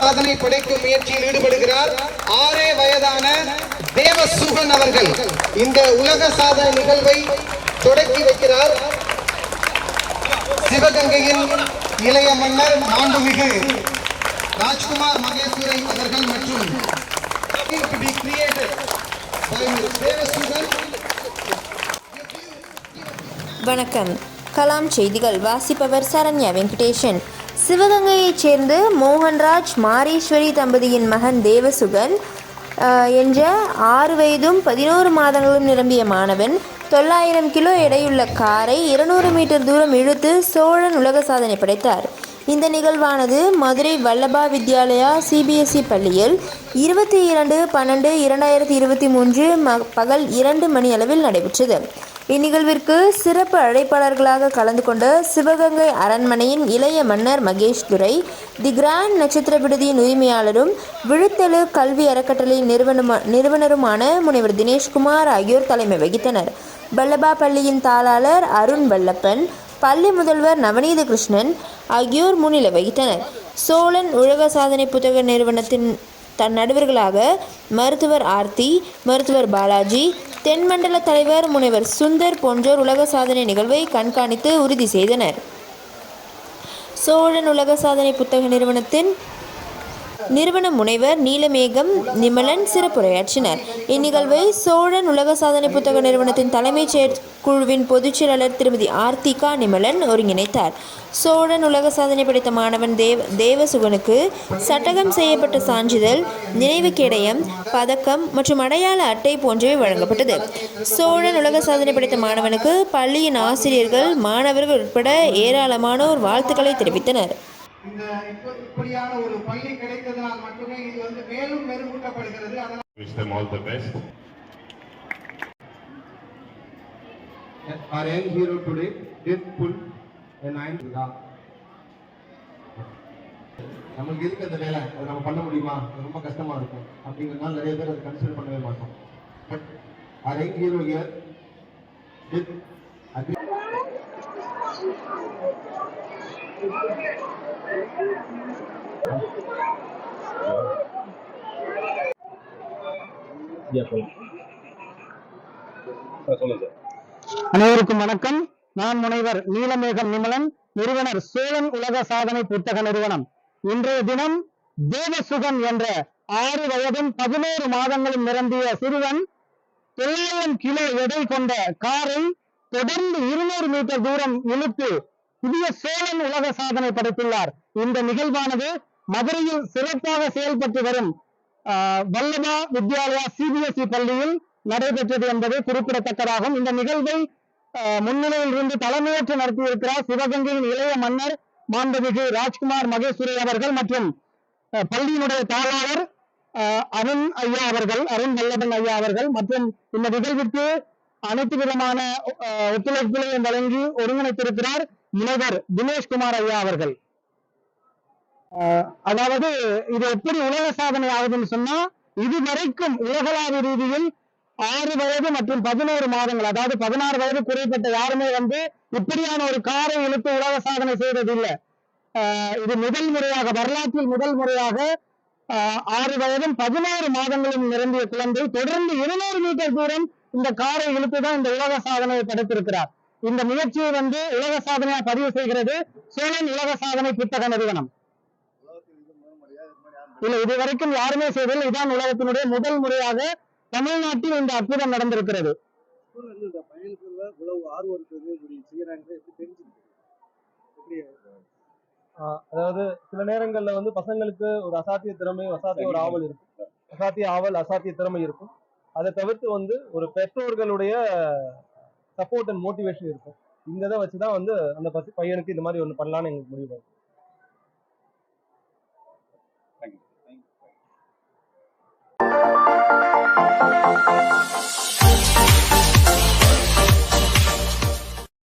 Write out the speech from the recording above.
சாதனை படைக்கும் முயற்சியில் ஈடுபடுகிறார் ஆறே வயதான தேவசுகன் அவர்கள். இந்த உலக சாதனை நிகழ்வை தொடக்கி வைக்கிறார். சிவகங்கையின் இளைய மன்னர் மாண்புமிகு ராஜ்குமார் மகேஸ்வரை அவர்கள் மற்றும் தேவசுகன். வணக்கம். கலாம் செய்திகள் வாசிப்பவர் சரண்யா வெங்கடேஷன். சிவகங்கையைச் சேர்ந்த மோகன்ராஜ் மாரீஸ்வரி தம்பதியின் மகன் தேவசுகன் என்ற ஆறு வயதும் பதினோரு மாதங்களும் நிரம்பிய மாணவன் தொள்ளாயிரம் கிலோ எடையுள்ள காரை இருநூறு மீட்டர் தூரம் இழுத்து சோழன் உலக சாதனை படைத்தார். இந்த நிகழ்வானது மதுரை வல்லபா வித்யாலயா சிபிஎஸ்இ பள்ளியில் இருபத்தி இரண்டு பன்னெண்டு இரண்டாயிரத்தி இருபத்தி மூன்று ம பகல் இரண்டு மணி அளவில் நடைபெற்றது. இந்நிகழ்விற்கு சிறப்பு அழைப்பாளர்களாக கலந்து கொண்ட சிவகங்கை அரண்மனையின் இளைய மன்னர் மகேஷ் துரை தி கிராண்ட் நட்சத்திர விடுதியின் உரிமையாளரும் விழுத்தெழு கல்வி அறக்கட்டளை நிறுவனமா நிறுவனருமான முனைவர் தினேஷ்குமார் ஆகியோர் தலைமை வகித்தனர். பல்லபா பள்ளியின் தாளாளர் அருண் வல்லப்பன் பள்ளி முதல்வர் நவநீத கிருஷ்ணன் ஆகியோர் முன்னிலை வகித்தனர். சோழன் உலக சாதனை புத்தக நிறுவனத்தின் தன் நடுவர்களாக மருத்துவர் ஆர்த்தி மருத்துவர் பாலாஜி தென்மண்டல தலைவர் முனைவர் சுந்தர் போன்றோர் உலக சாதனை நிகழ்வை கண்காணித்து உறுதி செய்தனர். சோழன் உலக சாதனை புத்தக நிறுவனத்தின் நிறுவன முனைவர் நீலமேகம் நிமலன் சிறப்புரையாற்றினர். இந்நிகழ்வை சோழன் உலக சாதனை புத்தக நிறுவனத்தின் தலைமைச் செயற்குழுவின் பொதுச் செயலாளர் திருமதி ஆர்த்திகா நிமலன் ஒருங்கிணைத்தார். சோழன் உலக சாதனை படைத்த மாணவன் தேவ தேவசுகனுக்கு சட்டகம் செய்யப்பட்ட சான்றிதழ் நினைவு கேடயம் பதக்கம் மற்றும் அடையாள அட்டை போன்றவை வழங்கப்பட்டது. சோழன் உலக சாதனை படைத்த மாணவனுக்கு பள்ளியின் ஆசிரியர்கள் மாணவர்கள் உட்பட ஏராளமானோர் வாழ்த்துக்களை தெரிவித்தனர். இந்த இப்ப- இப்படியான ஒரு பள்ளி கிடைத்ததனால் மட்டுமே இது வந்து மேலும் மெருகூட்டப்படுகிறது. அதனால் Wish them all the best. Our young hero today did pull a nine நமக்கு எதுக்கு அந்த வேலை. அது நம்ம பண்ண முடியுமா? ரொம்ப கஷ்டமா இருக்கும். அப்படிங்கிறதுனால நிறைய பேர் அதை கன்சிடர் பண்ணவே மாட்டோம். But our young hero here did agree அனைவருக்கும் வணக்கம். நான் முனைவர் நீலமேகம் நிமலன் நிறுவனர் சோழன் உலக சாதனை புத்தக நிறுவனம். இன்றைய தினம் தேவசுகன் என்ற ஆறு வயதும் பதினோரு மாதங்களும் நிரம்பிய சிறுவன் தொள்ளாயிரம் கிலோ எடை கொண்ட காரை தொடர்ந்து இருநூறு மீட்டர் தூரம் இழுத்து புதிய சோழன் உலக சாதனை படைத்துள்ளார். இந்த நிகழ்வானது மதுரையில் சிறப்பாக செயல்பட்டு வரும் வல்லபா வித்யாலயா சிபிஎஸ்இ பள்ளியில் நடைபெற்றது என்பது குறிப்பிடத்தக்கதாகும். இந்த நிகழ்வை முன்னிலையில் இருந்து தலைமையேற்று நடத்தியிருக்கிறார் சிவகங்கையின் இளைய மன்னர் மாண்புமிகு ராஜ்குமார் மகேஸ்வரி அவர்கள் மற்றும் பள்ளியினுடைய தாளாளர் ஆஹ், அருண் ஐயா அவர்கள் அருண் வல்லபன் ஐயா அவர்கள் மற்றும் இந்த நிகழ்விற்கு அனைத்து விதமான ஆஹ், ஒத்துழைப்புகளையும் வழங்கி ஒருங்கிணைத்திருக்கிறார். முனைவர் தினேஷ்குமார் ஐயா அவர்கள். அதாவது இது எப்படி உலக சாதனை ஆகுதுன்னு சொன்னா இதுவரைக்கும் உலகளாவிய ரீதியில் ஆறு வயது மற்றும் பதினோரு மாதங்கள் அதாவது பதினாறு வயது குறைப்பட்ட யாருமே வந்து இப்படியான ஒரு காரை இழுத்து உலக சாதனை செய்ததில்லை. ஆஹ், இது முதல் முறையாக வரலாற்றில் முதல் முறையாக ஆஹ், ஆறு வயதும் பதினாறு மாதங்களும் நிரம்பிய குழந்தை தொடர்ந்து இருநூறு மீட்டர் தூரம் இந்த காரை இழுத்துதான் இந்த உலக சாதனையை படைத்திருக்கிறார். இந்த முயற்சியை வந்து உலக சாதனையா பதிவு செய்கிறது சோழன் உலக சாதனை புத்தக நிறுவனம். இல்ல இது வரைக்கும் யாருமே செய்ததில்லை. இதான் உலகத்தினுடைய முதல் முறையாக தமிழ்நாட்டில் இந்த அற்புதம் நடந்திருக்கிறது. ஆர்வம் ஆஹ் அதாவது சில நேரங்கள்ல வந்து பசங்களுக்கு ஒரு அசாத்திய திறமை அசாத்திய ஒரு ஆவல் இருக்கும். அசாத்திய ஆவல் அசாத்திய திறமை இருக்கும். அதை தவிர்த்து வந்து ஒரு பெற்றோர்களுடைய சப்போர்ட் அண்ட் மோட்டிவேஷன் இருக்கும். இந்த இதை வச்சுதான் வந்து அந்த பசு பையனுக்கு இந்த மாதிரி ஒன்று பண்ணலான்னு எங்களுக்கு முடிவு